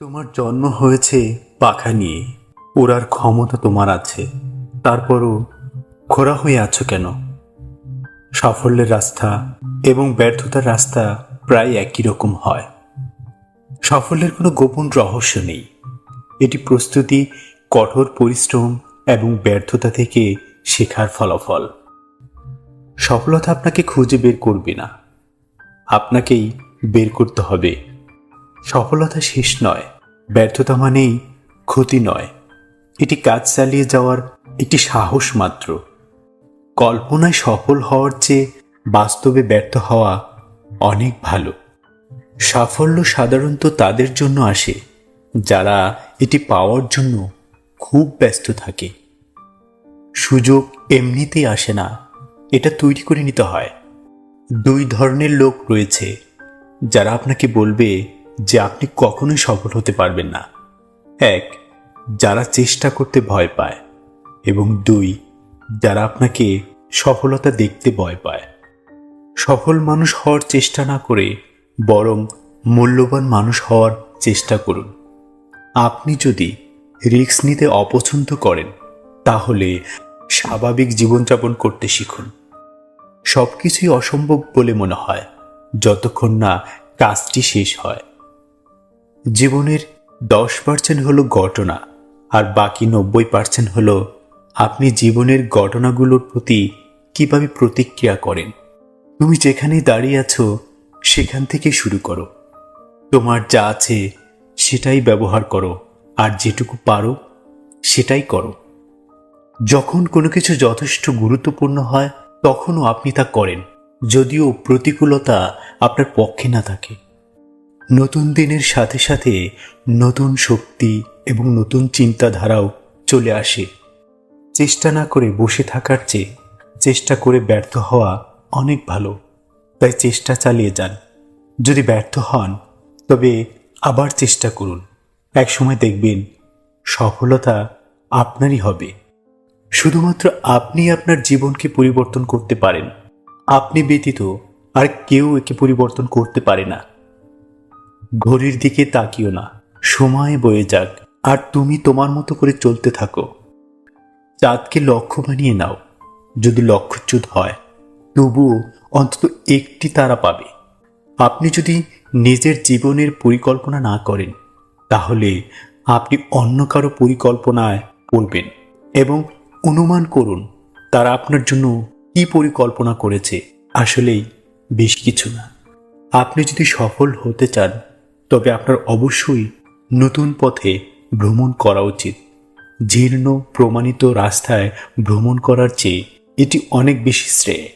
তোমার জন্ম হয়েছে পাখা নিয়ে। ওড়ার ক্ষমতা তোমার আছে। তারপরও খোরা হয়ে আছো কেন? সাফল্যের রাস্তা এবং ব্যর্থতার রাস্তা প্রায় একই রকম হয়। সাফল্যের কোনো গোপন রহস্য নেই। এটি প্রস্তুতি, কঠোর পরিশ্রম এবং ব্যর্থতা থেকে শেখার ফলাফল। সফলতা আপনাকে খুঁজে বের করবে না। আপনাকেই বের করতে হবে। সফলতা শেষ নয়, ব্যর্থতা মানেই ক্ষতি নয়। এটি কাজ চালিয়ে যাওয়ার একটি সাহস মাত্র। কল্পনায় সফল হওয়ার চেয়ে বাস্তবে ব্যর্থ হওয়া অনেক ভালো। সাফল্য সাধারণত তাদের জন্য আসে, যারা এটি পাওয়ার জন্য খুব ব্যস্ত থাকে। সুযোগ এমনিতেই আসে না, এটা তৈরি করে নিতে হয়। দুই ধরনের লোক রয়েছে, যারা আপনাকে বলবে যে আপনি কখনোই সফল হতে পারবেন না। এক, যারা চেষ্টা করতে ভয় পায়। এবং দুই, যারা আপনাকে সফলতা দেখতে ভয় পায়। সফল মানুষ হওয়ার চেষ্টা না করে বরং মূল্যবান মানুষ হওয়ার চেষ্টা করুন। আপনি যদি রিস্ক নিতে অপছন্দ করেন, তাহলে স্বাভাবিক জীবনযাপন করতে শিখুন। সব কিছুই অসম্ভব বলে মনে হয়, যতক্ষণ না কাজটি শেষ হয়। জীবনের দশ পার্সেন্ট হলো ঘটনা আর বাকি নব্বই পার্সেন্ট হলো আপনি জীবনের ঘটনাগুলোর প্রতি কীভাবে প্রতিক্রিয়া করেন। তুমি যেখানে দাঁড়িয়ে আছো, সেখান থেকে শুরু করো। তোমার যা আছে, সেটাই ব্যবহার করো আর যেটুকু পারো, সেটাই করো। যখন কোনো কিছু যথেষ্ট গুরুত্বপূর্ণ হয়, তখনও আপনি তা করেন, যদিও প্রতিকূলতা আপনার পক্ষে না থাকে। নতুন দিনের সাথে সাথে নতুন শক্তি এবং নতুন চিন্তাধারাও চলে আসে। চেষ্টা না করে বসে থাকার চেয়ে চেষ্টা করে ব্যর্থ হওয়া অনেক ভালো। তাই চেষ্টা চালিয়ে যান। যদি ব্যর্থ হন, তবে আবার চেষ্টা করুন। একসময় দেখবেন সফলতা আপনারই হবে। শুধুমাত্র আপনি আপনার জীবনকে পরিবর্তন করতে পারেন। আপনি ব্যতীত আর কেউ একে পরিবর্তন করতে পারে না। ঘড়ির দিকে তাকিও না। সময় বয়ে যাক, আর তুমি তোমার মতো করে চলতে থাকো। চাঁদকে লক্ষ্য বানিয়ে নাও। যদি লক্ষ্যচ্যুত হয়, তবুও অন্তত একটি তারা পাবে। আপনি যদি নিজের জীবনের পরিকল্পনা না করেন, তাহলে আপনি অন্য কারও পরিকল্পনায় পড়বেন এবং অনুমান করুন, তারা আপনার জন্য কি পরিকল্পনা করেছে। আসলেই বেশ কিছু না। আপনি যদি সফল হতে চান তবে আপনার অবশ্যই নতুন পথে ভ্রমণ করা উচিত। জীর্ণ, প্রমাণিত রাস্তায় ভ্রমণ করার চেয়ে এটি অনেক বেশি শ্রেয়।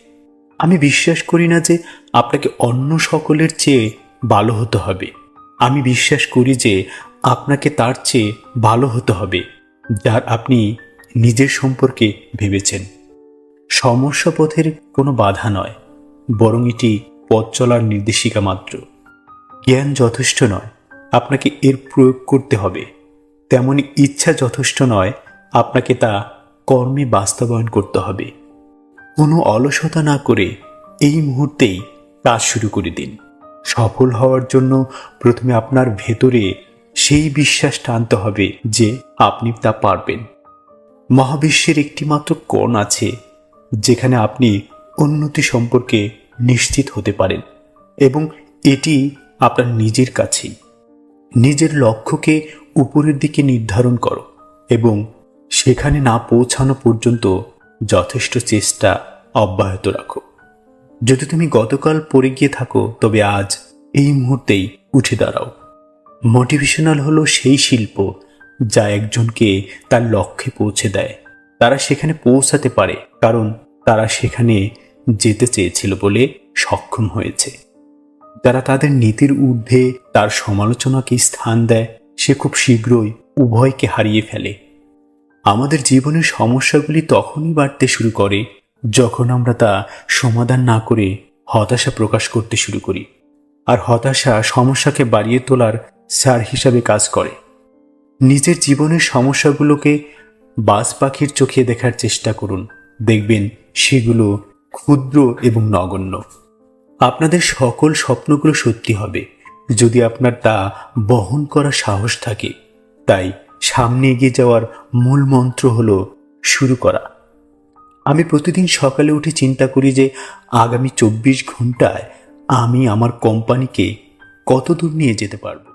আমি বিশ্বাস করি না যে আপনাকে অন্য সকলের চেয়ে ভালো হতে হবে। আমি বিশ্বাস করি যে আপনাকে তার চেয়ে ভালো হতে হবে, যার আপনি নিজের সম্পর্কে ভেবেছেন। সমস্যা পথের কোনো বাধা নয়, বরং এটি পথ চলার নির্দেশিকা মাত্র। জ্ঞান যথেষ্ট নয়, আপনাকে এর প্রয়োগ করতে হবে। তেমনি ইচ্ছা যথেষ্ট নয়, আপনাকে তা কর্মে বাস্তবায়ন করতে হবে। কোনো অলসতা না করে এই মুহূর্তেই কাজ শুরু করে দিন। সফল হওয়ার জন্য প্রথমে আপনার ভেতরে সেই বিশ্বাস টানতে হবে যে আপনি তা পারবেন। মহাবিশ্বের একটিমাত্র কোণ আছে, যেখানে আপনি উন্নতি সম্পর্কে নিশ্চিত হতে পারেন এবং এটি আপনার নিজের কাছেই। নিজের লক্ষ্যকে উপরের দিকে নির্ধারণ করো এবং সেখানে না পৌঁছানো পর্যন্ত যথেষ্ট চেষ্টা অব্যাহত রাখো। যদি তুমি গতকাল পড়ে গিয়ে থাকো, তবে আজ এই মুহূর্তেই উঠে দাঁড়াও। মোটিভেশনাল হলো সেই শিল্প যা একজনকে তার লক্ষ্যে পৌঁছে দেয়। তারা সেখানে পৌঁছাতে পারে, কারণ তারা সেখানে যেতে চেয়েছিল বলে সক্ষম হয়েছে। যারা তাদের নীতির ঊর্ধ্বে তার সমালোচনাকে স্থান দেয়, সে খুব শীঘ্রই উভয়কে হারিয়ে ফেলে। আমাদের জীবনের সমস্যাগুলি তখনই বাড়তে শুরু করে যখন আমরা তা সমাধান না করে হতাশা প্রকাশ করতে শুরু করি আর হতাশা সমস্যাকে বাড়িয়ে তোলার সার হিসাবে কাজ করে। নিজের জীবনের সমস্যাগুলোকে বাজ পাখির চোখে দেখার চেষ্টা করুন, দেখবেন সেগুলো ক্ষুদ্র এবং নগণ্য। আপনাদের সকল স্বপ্নগুলো সত্যি হবে। যদি আপনার তা বহন করা সাহস থাকে, তাই সামনে এগিয়ে যাওয়ার মূল মন্ত্র হল, শুরু করা। আমি প্রতিদিন সকালে উঠে চিন্তা করি যে, আগামী চব্বিশ ঘন্টায় আমি আমার কোম্পানিকে কত দূর নিয়ে যেতে পারব?